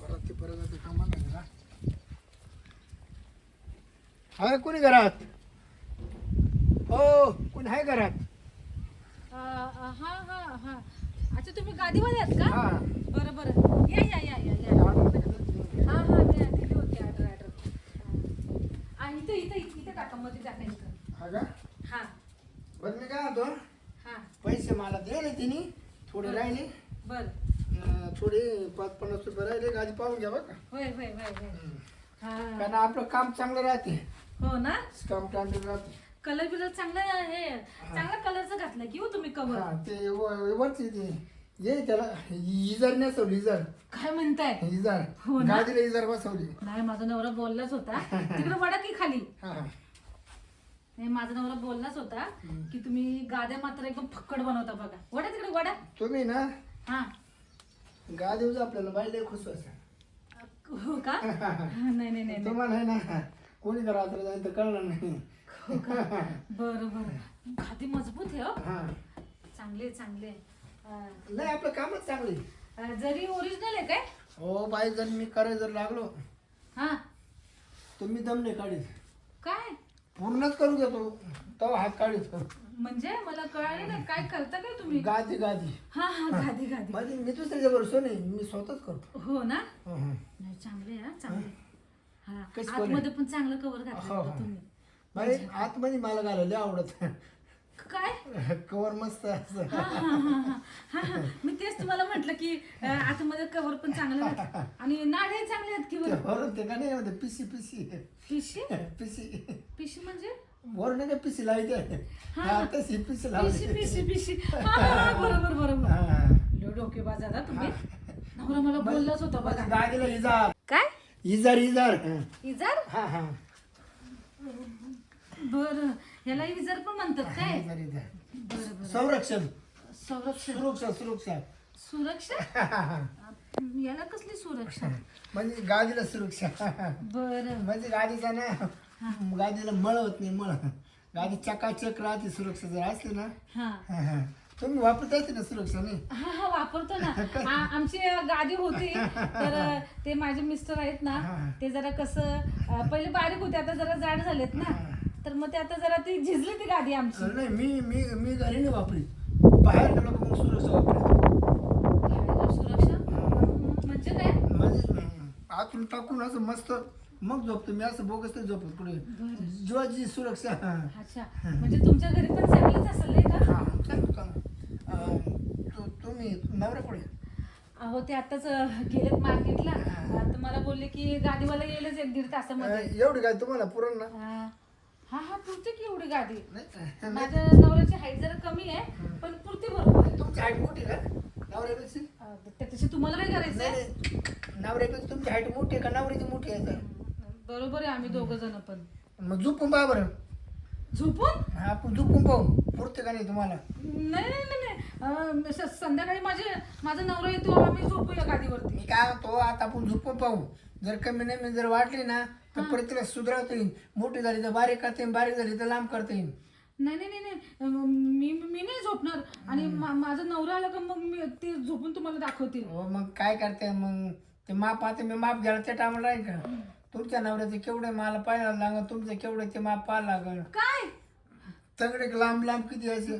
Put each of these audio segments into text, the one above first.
परत ते परत कामाला ना हाय कोणी घरात? हो कोणी आहे घरात? हा हा हा. अच्छा तुम्ही गादीवाले आहेत का? हा. बरं बरं. या या या या या. हा हा मी दिली होती. ऑर्डर ऑर्डर आणि इथं इथं इथं इथं टाका मध्ये टाका इथं. हा का? हा. बरं मी काय म्हणतो? हा. पैसे मला दिले तिने. थोडे राहिले. बरं. थोडे पाच पन्नास रुपये राहिले गाडी पाहून घ्या बरं का. होय होय होय होय. हा. कारण आपलं काम चांगलं राहते. हो ना? काम चांगलं राहते. कलर बिलर चांगला हे. चांगला कलरचं घातलं की हो तुम्ही कवर हा ते व- वरती ते ये त्याला इजार नसवली इजार. काय म्हणताय? इजार. हो ना? गादीला इजार बसवली. नाही माझा नवरा बोललाच होता. तिकडे वडा की खाली? हा हा. नाही माझा नवरा बोललाच होता की तुम्ही गाद्या मात्र एकदम फक्कड बनवता बघा. वडा तिकडे वडा. तुम्ही ना हा. गादीवर आपल्याला बाईला खुश व्हायचं. हो का? नाही नाही नाही नाही. तुम्हाला आहे ना कोणी का रात्र जाईल तर कळणार नाही. हो का? बरं बरं. खादी मजबूत आहे हो. हा. चांगले चांगले. अं, नाही आपलं कामच चांगलं आहे. अं, जरी ओरिजिनल आहे काय? हो बाई जर मी करायला जर लागलो हा. तुम्ही दम नाही काढीत काय? पूर्णच करू देतो तो हात काढीत म्हणजे मला कळाले नाही काय करता काय तुम्ही? गादी गादी. हा हा गादी गादी. माझी मी दुसऱ्याच्या बरोबर नाही मी स्वतःच करतो. हो ना? हं, हं. नाही चांगले हा चांगले. हा कशी कोण? आहे? आतमध्ये पण चांगलं कवर घातलं हो, होतं हो. तुम्ही? बरे आतमध्ये मला घालायला आवडत. काय? कवर मस्त असं. हा हा हा हा हा. हा मी तेच तुम्हाला म्हटलं की अं, आतमध्ये कवर पण चांगलं. आणि नाढे चांगले आहेत की बरं वरून ते का नाही म्हणते पिशी पिशी. पिशी? पिशी. पिशी म्हणजे? वरून नाही का पिशी लावते हा. हा तशी पिशी पिशी लावते पिशी. हा, हा, हा, बरोबर बरोबर. हा. लो डोकेबाज आता तुम्ही. नवरा मला बोललाच होता माझ्या बघा इजार. काय? इजार इजार. इजार? हा हा. बर. ह्याला इजार पण म्हणतात काय? बरं बरं. संरक्षण. संरक्षण. सुरक्षा सुरक्षा. सुरक्षा. याला कसली सुरक्षा? म्हणजे गादीला सुरक्षा. बर. म्हणजे गाडीचा ना गादीला मळ होत नाही मळ. गाडी चकाचक राहते सुरक्षा जर असली ना. हा. हा, हा. तुम्ही वापरता येते ना सुरक्षा नाही? हा हा वापरतो ना. आ- आमची गादी होती तर ते माझे मिस्टर आहेत ना ते जरा कसं अं, पहिले बारीक होते आता जरा जाड झालेत ना. तर मग ते आता जरा ती झिजली ती गादी आमची. नाही मी मी मी घरी नाही वापरी बाहेर गेलो का मग सुरक्षा वापरते सुरक्षा? म्हणजे काय? म्हणजे आतून टाकून असं मस्त मग झोपतो मी असं बोगस नाही झोपत पुढे. जीवाची सुरक्षा. हा. अच्छा. म्हणजे तुमच्या घरी पण चांगलीच असेल नाही का? हा, चांगलं चांगलं. अं, तु- तुम्ही नवरा पुढे अहो ते आताच गेलेत मार्केटला. तर मला बोलले की गादीवाला येईलच एक दीड तासामध्ये. एवढी काय तुम्हाला पुरण ना? हा हा पुरते की एवढी गादी? नाही. माझ्या नवऱ्याची हाईट जरा कमी आहे पण पुरते बरोबर तुमची हाईट मोठी आहे का? नवऱ्यापेक्षा अं, त्याच्याशी तुम्हाला काय करायचं? नाही नाही. नवऱ्यापेक्षा तुमची हाईट मोठी आहे का? नवऱ्याची मोठी आहे बरोबर आहे आम्ही दोघ जण पण. मग झोपून पहा बरं. झोपून? हा, आपण झोपून पाहू. पुरते का नाही तुम्हाला? नाही नाही नाही नाही. अं, स- संध्याकाळी माझे माझा नवरा येतो आम्ही झोपूया गादीवरती. मी काय म्हणतो आता आपण झोपून पाहू. जर कमी नाही जर वाटली ना तर परत तिला सुधारता येईल मोठी झाली तर बारीक करता येईल बारीक झाली तर लांब करता येईल नाही नाही नाही नाही. अं, मी मी नाही झोपणार. आणि मा- माझा नवरा आला का मग मी ते झोपून तुम्हाला दाखवतील. हो मग काय करते मग? ते माप आता मी माप घ्यायला त्या टायमाला राहील का? तुमच्या नवऱ्याचं केवढं मला पाहायला लागल तुमचं केवढं ते माप पाहायला लागल. काय? सगळे लांब लांब किती असे?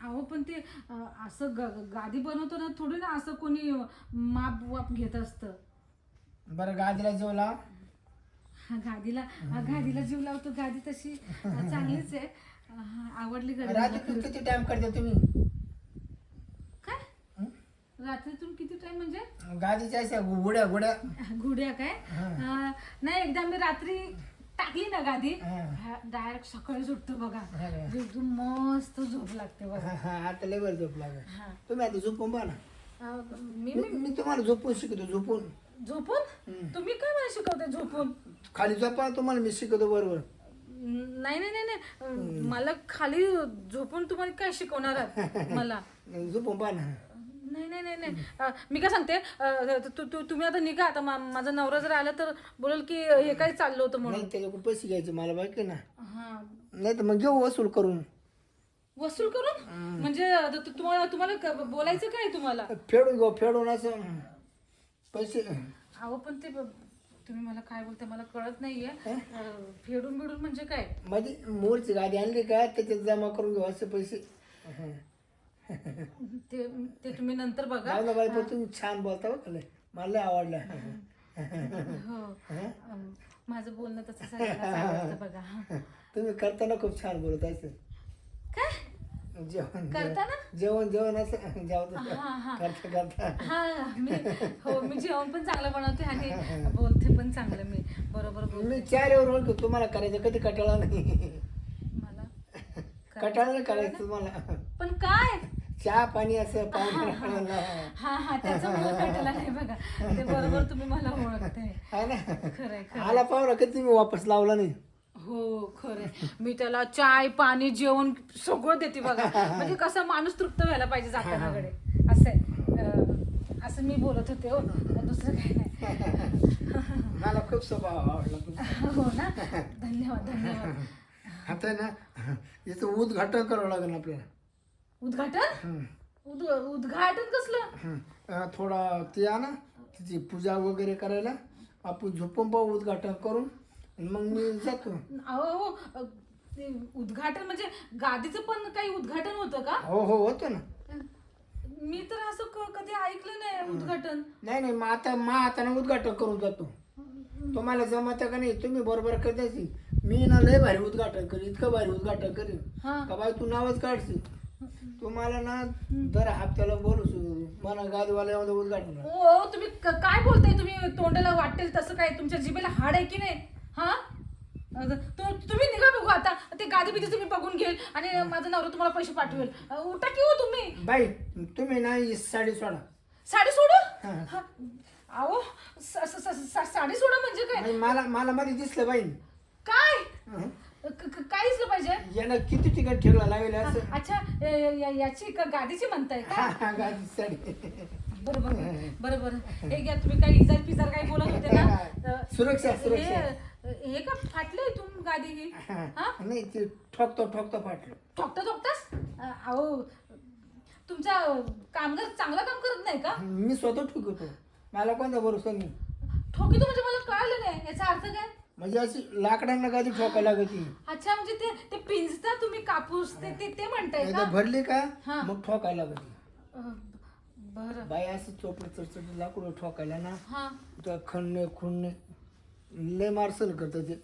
अहो पण ते अं, असं ग- गादी बनवताना थोडी ना असं कोणी माप वाप घेत असतं. बरं गादीला जेवला हा, गादीला हा, गादीला जीव लावतो. गादी तशी अं, चांगलीच आहे. अं, आवडली गाडी मला रात्री खरंच. किती टाइम करते तुम्ही? काय? हं? रात्रीतून किती टाइम म्हणजे? गादीच्या अशा गुड्या गुड्या. घुड्या काय? अं, नाही एकदा मी रात्री टाकली ना गादी हा. डायरेक्ट सकाळी सुटतो बघा? एकदम मस्त झोप लागते बघा. हा, हा, आता लेबर झोप लागेल. हा. तुम्ही आता झोपून पहा ना. अं, मी मी मी तुम्हाला झोपून शिकवतो झोपून. झोपून? तुम्ही काय मला शिकवते झोपून? खाली झोपा तुम्हाला मी शिकवतो बरोबर. नाही नाही नाही नाही. मला खाली झोपून तुम्हाला काय शिकवणार आहात? मला. झोपून पहा ना. नाही नाही नाही नाही. अं, मी काय सांगते अं, तु- तु- तुम्ही आता निघा. आता मा- माझा नवरा जर आला तर बोलेल की हे काय चाललं होतं म्हणून? नाही त्याच्याकडून पैसे घ्यायचे मला बाकी ना. हा. नाही तर मग घेऊ वसूल करून. वसूल करून? म्हणजे आता तु- तुम्हाला तुम्हाला क- बोलायचं काय तुम्हाला? फेडून घेऊ फेडून असं. पैसे अहो पण ते ब- तुम्ही मला काय बोलते मला कळत नाहीये. अं, फेडून बिडून म्हणजे काय? मध्ये मोरची गाडी आणली का? त्याच्यात जमा करून घेऊ असे पैसे. हं. ते ते तुम्ही नंतर बघा. बाई पण तुम्ही छान बोलता बघ लय. मला लय आवडलं. हो. अं, माझं बोलणं तसं सगळ्यांनाच आवडतं बघा. तुम्ही करताना खूप छान बोलत असेल. काय? जेवण करताना? जेवण जेवण असं जेवण हा, हा. करता करता. हा मी हो मी जेवण पण चांगलं बनवते आणि बोलते पण चांगलं मी. बरोबर बोल मी चार वर ओळखतो तुम्हाला करायचं कधी कटाळा नाही. मला? कटाळा नाही करायचं? तुम्हाला. पण काय? चहा पाणी असं पाहुणे हा हा. त्याचं मला कळलं नाही बघा. ते बरोबर तुम्ही मला ओळखताय ना? खरं आला पाहुणा कधी तुम्ही वापस लावला नाही? हो खरंय. मी त्याला चाय पाणी जेवण सगळं देते बघा. म्हणजे कसं माणूस तृप्त व्हायला पाहिजे जातानाकडे. असं आहे. अं, असं मी बोलत होते हो. दुसरं काही नाही. मला खूप स्वभाव आवडला तुमचा. हो ना? धन्यवाद धन्यवाद. आता आहे ना याचं उद्घाटन करावं लागेल आपल्याला. उद्घाटन? हं. उद उद्घाटन कसलं? हं. अं, थोडा ते आणा तिची पूजा वगैरे करायला. आपण झोपून पाहू उद्घाटन करून. मग मी जातो. अहो ते उद्घाटन म्हणजे गादीचं पण काही उद्घाटन होतं का? हो हो होतं ना. मी तर असं क- कधी ऐकलं नाही उद्घाटन. नाही नाही मग आता मा हाताने उद्घाटन करून जातो. तुम्हाला जमत का नाही? तुम्ही बरोबर करतायची मी ना लय भारी उद्घाटन करीन इतकं भारी उद्घाटन करीन. हा. का बाई तू नावच काढशील. तुम्हाला ना दर हप्त्याला बोलू मला गादीवाला उद्घाटन. ओ तुम्ही क- काय बोलताय? तुम्ही तोंडाला वाटेल तसं काय? तुमच्या जिभेला हाड आहे की नाही? हा? तु- तुम्ही निघा बघू आता. ते गादी बिदी तुम्ही बघून घेईल आणि माझा नवरा तुम्हाला पैसे पाठवेल. उठा की हो तुम्ही. बाई तुम्ही ना ही साडी सोडा. साडी सोडू? हा. हा. अहो स- स- स- स- साडी सोडा म्हणजे काय? मला मला मध्ये दिसलं बाई. काय? हं. क- क- काय दिसलं पाहिजे? यानं किती ठिकाण ठेवला लागेल असं? अच्छा या- या- याची का गादीची म्हणताय का? हा, हा, गादी साडी. बरोबर बरोबर. हे घ्या तुम्ही काही इजार पिजार काही बोलत होते ना? तर सुरक्षा सुरक्षा. हे हे का फाटलंय तुम गादी ही? हा. नाही ते ठोकतो ठोकतो फाटलं. ठोकता ठोकतास? अहो तुमचा कामगार चांगलं काम करत नाही का? मी स्वतः ठोकतो. मला कोणता भरोसा नाही. ठोकीतो म्हणजे मला कळलं नाही. याचा अर्थ काय? म्हणजे अशी लाकडांना गादी ठोकायला लागती अच्छा म्हणजे ते ते पिंजता तुम्ही कापूस ते ते ते म्हणताय एकदा का? भरली का? हा. मग ठोकायला लागती अ, बरं. बाई असं चोपड चटचट लाकूड ठोकायला ना हा. तर खणणे खुणणे लय मारसल करतं ते.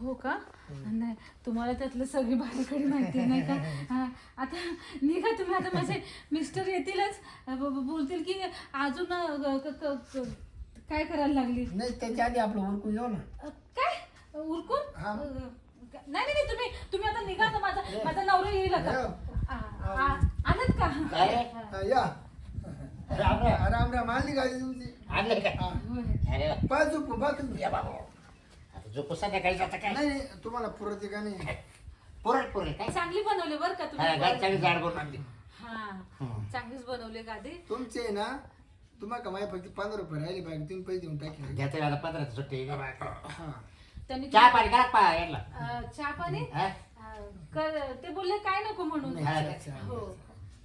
हो का? नाही तुम्हाला त्यातलं सगळी बारीकडे माहिती नाही का? हा, आता निघा तुम्ही आता माझे मिस्टर येतीलच. अ, ब- ब- बोलतील की अजून अ, क- क- क- काय करायला लागली? नाही त्याच्या आधी आपलं उरकून येऊ ना. अ, काय? उरकून? हा. अ, नाही नाही नाही, तुम्ही तुम्ही आता निघा आता माझा माझा नवरा येईल आता. आ- आ- आलात का? हा, या. राम राम. राम राम आणली गाडी तुमची. आणले काय. होय. अरे वा. पाच झोपू बा तुम्ही या बाबा. आता झोपू संध्याकाळी जाता काय? नाही नाही तुम्हाला पुरत का नाही? पुरट पुरे काय? चांगली बनवली बरं का हा, तुम्ही चांगली जाड आणली. हा. चांगलीच बनवली गादी. तुमचे आहे ना तुम्हाला कमाई फक्त पंधरा रुपये राहिले पाहिजे तुम्ही पैसे देऊन टाकले. घेते आता पंधरा सुट्टी हा. त्यांनी चहा पाणी करा पा अ, चहा पाणी? हा? अ, कर ते बोलले काय नको म्हणून. नाही, हा. हो.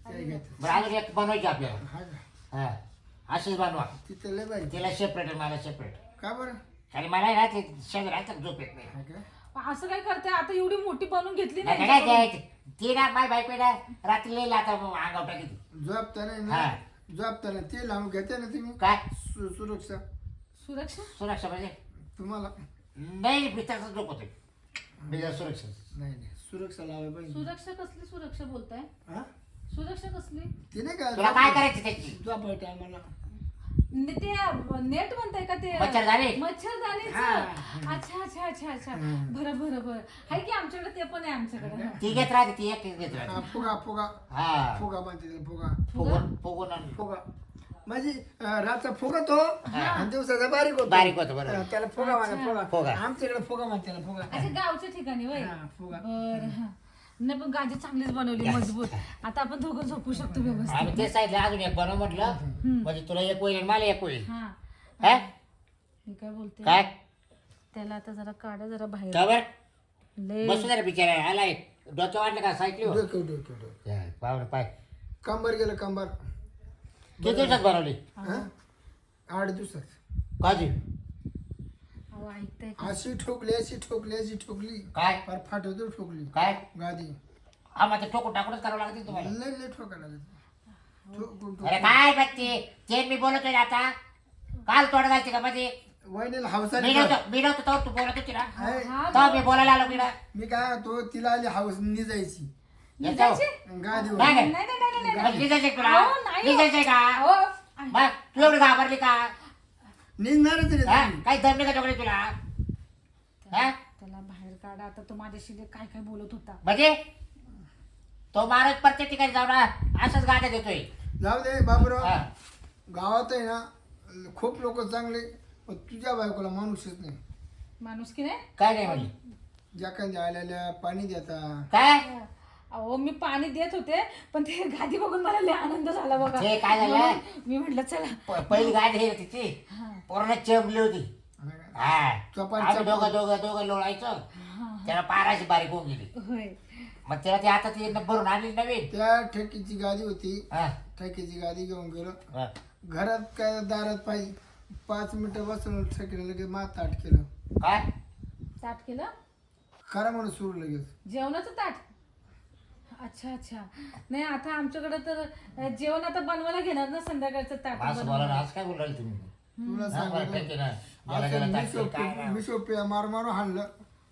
बरं एक बनवायची आपल्याला. हा का? हा. अशीच बनवा. तिथं लय बाई तिला सेपरेट मला सेपरेट का बरं? आणि मला ना ते शेजार राहतात झोप येत नाही. हा का? असं काय करते? आता एवढी मोठी बनवून घेतली नाही, नाही काय काय ती ना माय बायको ना रात्री लिहिला आता अंगाव टाकी झोपता नाही हा. ना झोपता नाही. ते लावून घेते ना तुम्ही? काय? सु- सुरक्षा. सुरक्षा? सुरक्षा म्हणजे? तुम्हाला? नाही बिचारचं झोप होते बिचार सुरक्षा. नाही नाही. सुरक्षा लावाय पाहिजे. सुरक्षा कसली सुरक्षा बोलताय? हा? सुरक्षा कसली ते नाही का तुला काय करायचं त्याची? झोपाय टायमाला ने- ते नेट म्हणताय का ते? मच्छरदाणी? मच्छरदाणीच हा. अच्छा अच्छा अच्छा अच्छा. हम्म. बरं बरं बरं. आहे की आमच्याकडे ते पण आहे आमच्याकडे. ती घेत राहते ती एकटीच घेत हा, राहते फुगा फुगा. हा. फुगा म्हणते त्याला, फुगा. फुगून फुगून आणि फुगा. म्हणजे अं, रातचा फुगा तो आणि दिवसाचा बारीक होतो. बारीक होतो, बरोबर. हा, त्याला फुगा म्हणा फुगा. फुगा. आमच्याकडे फुगा म्हणते त्याला फुगा. अच्छा गावच्या ठिकाणी वय हा, फुगा. बरं हा. नाही पण गादी चांगलीच बनवली मजबूत. आता आपण दोघं झोपू शकतो व्यवस्थित. आम्ही ते सांगितलं अजून एक बनव म्हटलं. म्हणजे तुला एक होईल आणि मला एक होईल. हा. हा? मी काय बोलते? काय? त्याला आता जरा काढा जरा बाहेर. का बर? लय बसू जरा बिचारा आलाय डोक्या वाटले का? सायकली हो डोकं डोकं. डोकं पाय. कंबर गेलं कंबर. किती दिवसात बनवली? हा? आठ दिवसात. काजी ऐकताय का? अशी ठोकली अशी ठोकली अशी ठोकली. काय? फार फाटवतो ठोकली. काय? गादी. हा मग ते ठोकून टाकूनच करावं लागते तुम्हाला. लय लय ठोकायला लागली. ठोकून अरे ठोकून. काय बघते ते? मी बोलतोय ना आता. काल तोड घालते का मध्ये? वहिनीला मी हौसाने नव्हतो मी नव्हतो तर तू बोलत होती ना. आहे. हा, मी बोलायला आलो तिला मी काय तो तिला आली हाऊस निजायची. निघायची? गादीवर. नाही नाही? नाही नाही नाही, नाही निघायचंय तुला? अहो, नाही हो. निघायचंय का? अहो, बघ तू एवढी घाबरली का? निघणारच रे हा? ती. काही दम नाही का चोकडी तुला हा? त्याला बाहेर काढा. आता तो माझ्याशी काय काय बोलत होता. म्हणजे? तो महाराज प्रत्येक ठिकाणी जाऊ ना असंच गाड्या देतोय. जाऊ दे बाबूराव. हा. गावात आहे ना खूप लोक चांगले पण तुझ्या बायकोला माणूसच नाही. माणूस की नाही? काय नाही म्हणजे? ज्या आलेल्या पाणी देता. काय? अहो मी पाणी देत होते पण ते गादी बघून मला लय आनंद झाला बघा. ते काय झालं? म्हणून मी म्हटलं चला. प- पहिली गाडी हे तिची. हा, पूर्ण चेंबली होती. हा. चपाती- आम्ही दोघं दोघं दोघं लोळायचो. त्याला पाराची बारीक होऊन गेली. होय. मग त्याला ते आता ती भरून आणली नवीन. त्या ठेकीची गादी होती. हा, ठेकीची गादी घेऊन गेलो. हा. घरात काय दारात पाहिजे पाच मिनिटं बसून ठेकीला लगेच मात ताट केलं. काय? ताट केलं? खरं म्हणून सुरू लगेच. जेवणाचं ताट? अच्छा अच्छा. नाही आता आमच्याकडे तर जेवण आता बनवायला घेणार ना संध्याकाळचं ताट असं बोला ना आज काय बोलू राहिले तुम्ही? तुला हा, सांगितलं. गेला केलं, काय मी नाही. सोपे मार मारून हाणलं.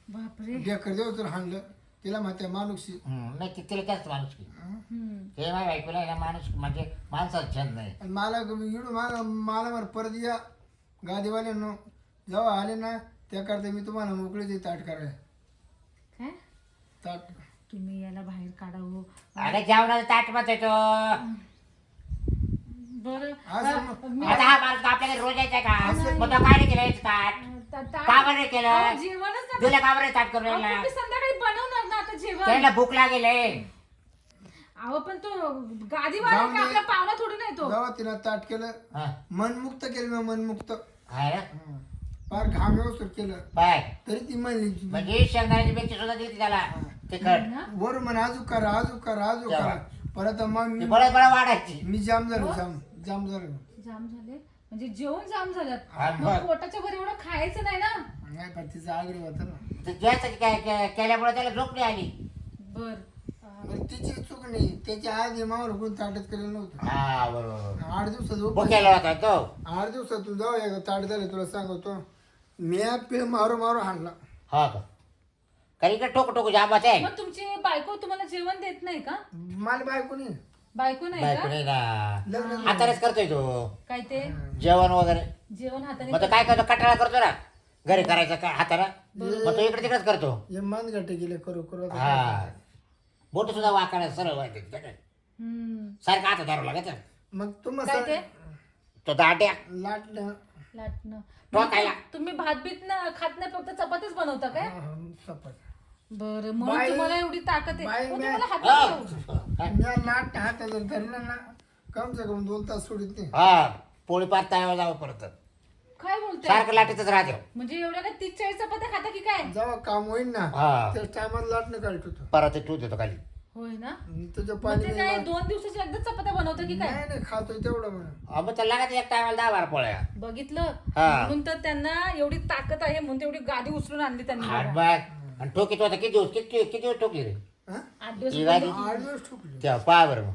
बापरे. ढेकर देव तर हाणलं. तिला माहिती हम्म, नाही माणूस की हम्म. ते माझ्या बायकोला आहे ना माणूस म्हणजे माणसाचा छंद नाही आणि मला मला मला मला परत या गादीवाल्यानं. जेव्हा आले ना त्याकरता मी तुम्हाला मोकळीच ताट कराय. काय? ताट. तुम्ही याला बाहेर काढावं. अरे जेवणाचं ताट मत येतो बरं असं अ, मी आता हा माणूस का आपल्याकडे रोज यायचा का? मग तो काय नाही केलं याचं ताट? ता- ता- का बरं नाही केलं? अहो, जेवणच नाही. तुला का बरं ताट करून अहो, राहिला? तुम्ही संध्याकाळी बनवणार ना आता जेवण. त्याला भूक लागेल हे. अहो पण तो गादीवाला जाऊन का दे. आपला पाहुणा थोडी नाही तो? जेव्हा तिला ताट केलं. हा. मनमुक्त केलं मी मनमुक्त. आहे ना? फार घाम व्यवस्थित केलं. तरी ती म्हणली. म्हणजे शेंगदाण्याची मिरची सुद्धा दिली त्याला. ना? बरोबर म्हणे आजू करा आजू करा आजू. करा. परत मग ती मी बळा बळा वाढायची. मी जाम झालो जाम जाम झालो. जाम झाले? म्हणजे जेवण जाम झालं. हा, मग बरं. पोटाच्या वर एवढं खायचं नाही ना? नाही पण तिचा आग्रह होता ना. ते केल्यामुळे त्याला झोप नाही आली. बर. अं, तिची चूक नाही. त्याच्या आधी मावर कोण ताटत केलं नव्हतं. हा बरोबर आठ दिवसात उपास- केला होता तो? आठ जाऊ ताट झाले तुला सांगतो. मी पिळ मारू मारू हाणला. हा का? कारण इकडे टोक टोक जांबाच आहे. मग तुमची बायको तुम्हाला जेवण देत नाही का? मला बायको नाही. बायको नाही बायको का? नाही ना. लग्न हातानेच करतोय तो. काय ते? जेवण वगैरे. जेवण हाताने मग तो काय करतो? कटाळा करतो ना. घरी करायचं का हाताला मग तो इकडे तिकडेच करतो. हे मान गाठे गेले करू करू. आता हा. काय करायचं? बोट सुद्धा वाकडा सरळ व्हायचे हम्म. सारखं हात धरू लागत मग काय तुम्हाला ते? तो दाट्या लाटलं लाटणं. टोकायला. तुम्ही भात बीत ना खात नाही फक्त चपातीच बनवता काय? हा, हा, चपात. बर म्हणून बाई- तुम्हाला एवढी ताकद आहे. बाई- मग मी- तुम्हाला हात हा. मी लाट हातात जर धरलं ना कम से कम दोन तास सोडित नाही. हा पोळी पार जावं परत. काय बोलताय? सारखं लाटीतच राहते. म्हणजे एवढ्या काय तीस चाळीस चपात्या खाता की काय? जेव्हा काम होईल ना हा. त्या टायमात लाटणं काढत होतो. परत ते तू देतो खाली. होय ना? तुझं मग पाणी ते नाही काय लाट- दोन दिवसाची एकदा चपात्या बनवता की काय? नाही नाही खातोय तेवढं म्हणा अहो, मग त्याला लागत एक टायमाला दहा बारा पोळ्या. बघितलं? हा. म्हणून तर त्यांना एवढी ताकद आहे म्हणून तेवढी गादी उचलून आणली त्यांनी बघा. आणि ठोकीत होता किती दिवस किती किती दिवस ठोकली रे? हा? आठ दिवस आठ दिवस ठोकले. तेव्हा पहा बरं मग.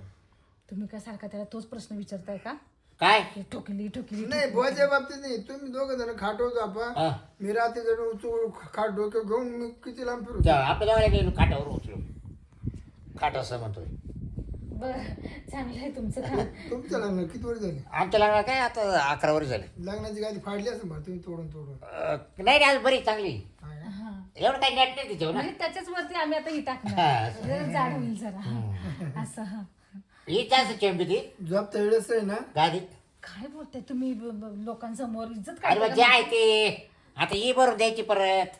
तुम्ही काय सारखा त्याला तोच प्रश्न विचारताय का? काय? हे ठोकली ठोकली नाही बोच्या बाबतीत नाही. तुम्ही दोघं जण खाटवतो आपण हा. मी रात्री जण उचलून खाट डोक्यावर घेऊन मी किती लांब फिरू? तेव्हा आपल्या गेलो खाटावर उचलो खाट असं म्हणतोय. बर चांगलं आहे तुमचं काम तुमचं लग्न किती वर झाले? आमच्या लग्नाला काय आता अकरा वर्ष झाले. लग्नाची गादी फाडली असेल बरं तुम्ही तोडून तोडून. अं, नाही नाही आज बरी चांगली. एवढं काही नेट नाही तिच्यावर ना? म्हणजे त्याच्याच वरती आम्ही आता ही हा, टाकणार. असं. जरा जाड होईल जरा. असं. हा ही जास्त चेंबी ती झोप वेळेस आहे ना? गादी काय बोलताय तुम्ही? ब- ब- लोकांसमोर इज्जत अरे मग काय जे आहे ते. आता ही भरून द्यायची परत.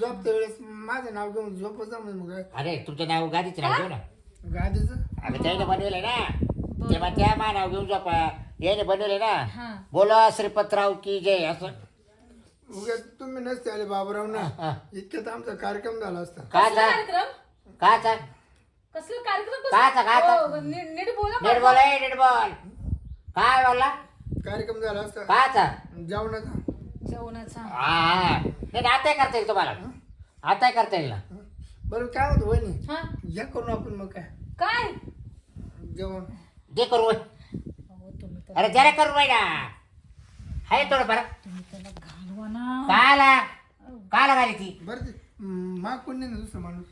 झोप वेळेस माझं नाव घेऊन झोपत जा म्हणजे मग अरे तुमचं नाव गादीच नाव घेऊ ना. गादीचं? आम्ही त्याने बनवले ना. ते मग त्या मा नाव घेऊन झोपा. याने बनवले ना. हा. बोला श्रीपतराव की जय. असं. तुम्ही नसते आले बाबराव ना. हा. इतक्यात आमचा कार्यक्रम झाला असता. काय कसला जा कार्यक्रम? काचा कसलं कार्यक्रम? काचा, काचा? हो, नीट बोला नीट बोल ए, नीट बोल. काय बोलला? कार्यक्रम झाला असता. काचा जेवणाचा. जेवणाचा. हा हा. नाही आताही करता येईल तुम्हाला. आताही करता येईल ना. बरं काय होतं वहिनी? हा? या करून आपण मग काय? काय? जेवण. दे करू होय. अहो, तुम्ही तर अरे जरा करू बाई ना आहे थोडं बरं तुम्ही त्याला घालवा ना. काला? काला घाली ती? बरं ते मा कोण नाही ना दुसरा माणूस?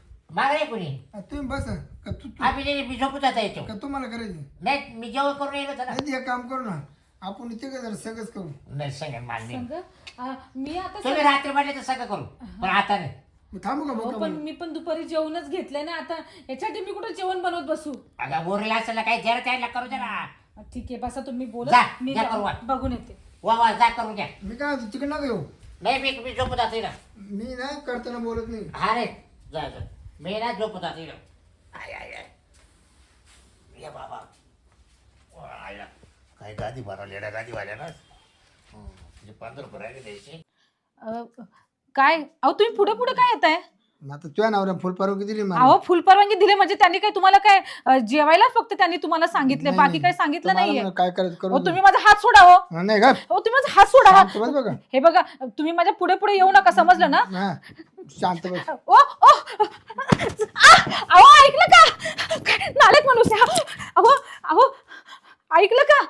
कुणी? आ, तुम्ही बसा का तू तू आम्ही नाही मी झोपून जाता येतो का तुम्हाला करायची नाही मी जेवण करून येलो होतो ना. नाही ते एक काम करू ना. आपण इथे का जरा सगळंच करू? नाही सगळं मान्य. संग? आ, मी आता तुम्ही रात्री म्हटले तर सगळं करू पण आता नाही. मग थांबू का हो, बघा पण मी पण दुपारी जेवणच घेतलंय ना आता याच्यासाठी मी कुठं जेवण बनवत बसू? अगं बोरला असेल ना काही जरा त्याला करू द्या ना. ठीक आहे बसा तुम्ही बोला. मी जा करू. बघून येते. वा वा जा करू द्या मी काय म्हणतो तिकडे नका येऊ नाही मी मी झोपून जाते ना. मी ना करताना बोलत नाही. हा रे जा जा. मी ना झोपून जाते ना. आय आय आय. या बाबा. वा, आयला. काय गादी भरवली येड्या गादी वाल्या ना. म्हणजे पंधरा रुपये राहिले द्यायचे अ, काय? अहो तुम्ही पुढे पुढे काय येत आहे मग आता तुझ्या नवऱ्या फुल परवानगी दिली मला. अहो फुल परवानगी दिली म्हणजे त्यांनी काय तुम्हाला काय अ, जेवायला फक्त त्यांनी तुम्हाला सांगितलं नाही, बाकी नाही. काय सांगितलं तुम्हाला नाहीये. काय करायचं तुम्ही माझा हात सोडा हो हा, नाही का अहो तुम्ही माझा हात सोडा. शांत बस बघा. हे बघा तुम्ही माझ्या पुढे पुढे येऊ नका समजलं ना? हा शांत बस. ओ ओ आ, अहो ऐकलं का? नालेक माणूस आहे हा. अहो अहो ऐकलं का?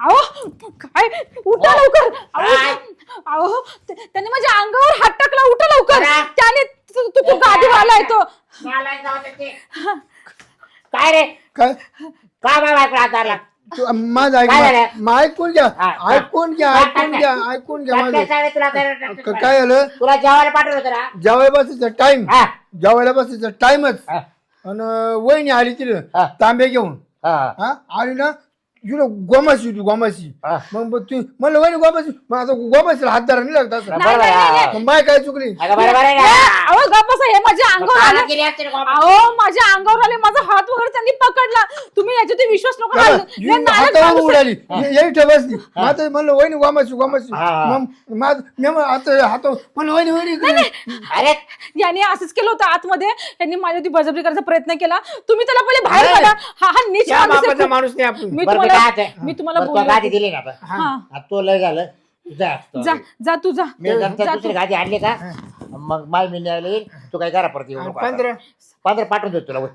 अहो काय उठा लवकर अहो काय? अहो ते- त्याने माझ्या अंगावर हात टाकला उठा लवकर अरे. त्याने तू तू- तू गाडीवाला आहे तो मला जाऊ दे ते. काय रे काय काय बाबा इकडे हात धरला? तू माझं ऐक काय झालं? मग ऐकून घ्या हा, हा. ऐकून घ्या हा, ऐकून हा. घ्या ऐकून घ्या माझं तुला काय- क- काय झालं तुला जेवायला पाठवलं होतं ना जेवायला बसायचा टाइम हा जेवायला बसायचा टाइमच हा. आणि वहिनी आली तिला हा. तांबे घेऊन हा. हा आली ना तुला गोमाशी होती गोमाशी हा. मग मग तू म्हणलं वहिनी गोमाशी मग आता गोमाशीला हात धरा नाही लागत असं बरोबर नाही, आहे. नाही, मग माय काय चुकली अगं बरोबर आहे अहो हे माझ्या अंगावर काला आलं गेली असते रे बाबा. अहो माझ्या अंगावर आले माझा हात वगैरे त्यांनी पकडला तुम्ही याच्यात विश्वास नको बाबा, घालू. ही लय नालायक हातावर माणूस आहे. उडाली येई ठेवसली आता म्हणलं वहिनी गोमाशी गोमाशी हा. मग माझ मी मग आता हातावर म्हणलं वहिनी वहिनी इकडे. अरे याने असंच केलं होतं आतमध्ये त्यांनी माझ्या ती बळजबरी करायचा प्रयत्न केला तुम्ही त्याला पहिले बाहेर नाही. काढा हा हा नीच त्या माणूस आहे बापाचा खूप. माणूस नाही आपण मी बरं मी तुम्हाला काय मी तुम्हाला बरं, तू बोलले गादी होते. दिली ना. हा. आता तो लय झालं. जा जा जा तू जा. मी नंतर जा दुसरी तू. गादी आणली का? मग माय मी न्यायला येईल तू काय करा परत येऊ आणि नको आता. पंधरा पंधरा पाठवून देतो तुला वय.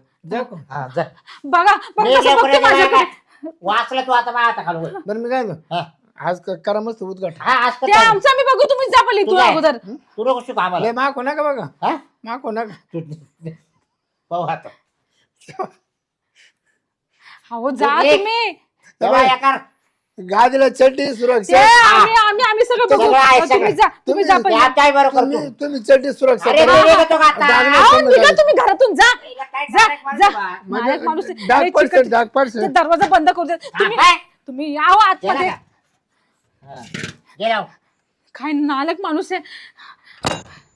हा जा. बघा बघा मी कसं लवकर बघते येतो माझ्याकडे का? वाचलं तू आता माझ्या वय. बरं मी काय म्हणतो, हा. आज क- करा मस्त उद्घाटन. हा आज तर ते चालेल. आमचं आम्ही बघू तुम्ही जा पहिले तू. अगोदर. तू नको शिकू आम्हाला. लय माको नका बघा. हा? माको नका. तू पाहू आता. हो जा एक- तुम्ही. या कर. गादीला चड्डी ते सुरक्षा आम्ही आम्ही आम्ही सगळं बघू सगळं आहे, तुम्ही सगळं. जा तुम्ही जा तुम्ही करतो तुम्ही चड्डी सुरक्षा अरे करा. का आता? अहो, निघा. तुम्ही घरातून जा काय जा डायरेक्ट माणूस जा बा. म्हणजे नालायक माणूस आहे. डाग लय पडसेल, चिकट- डाग पडसेल. ते दरवाजा बंद करू दे तुम्ही काय? तुम्ही यावं गेला आतमध्ये का? हा. गेला हो. काय नालक माणूस आहे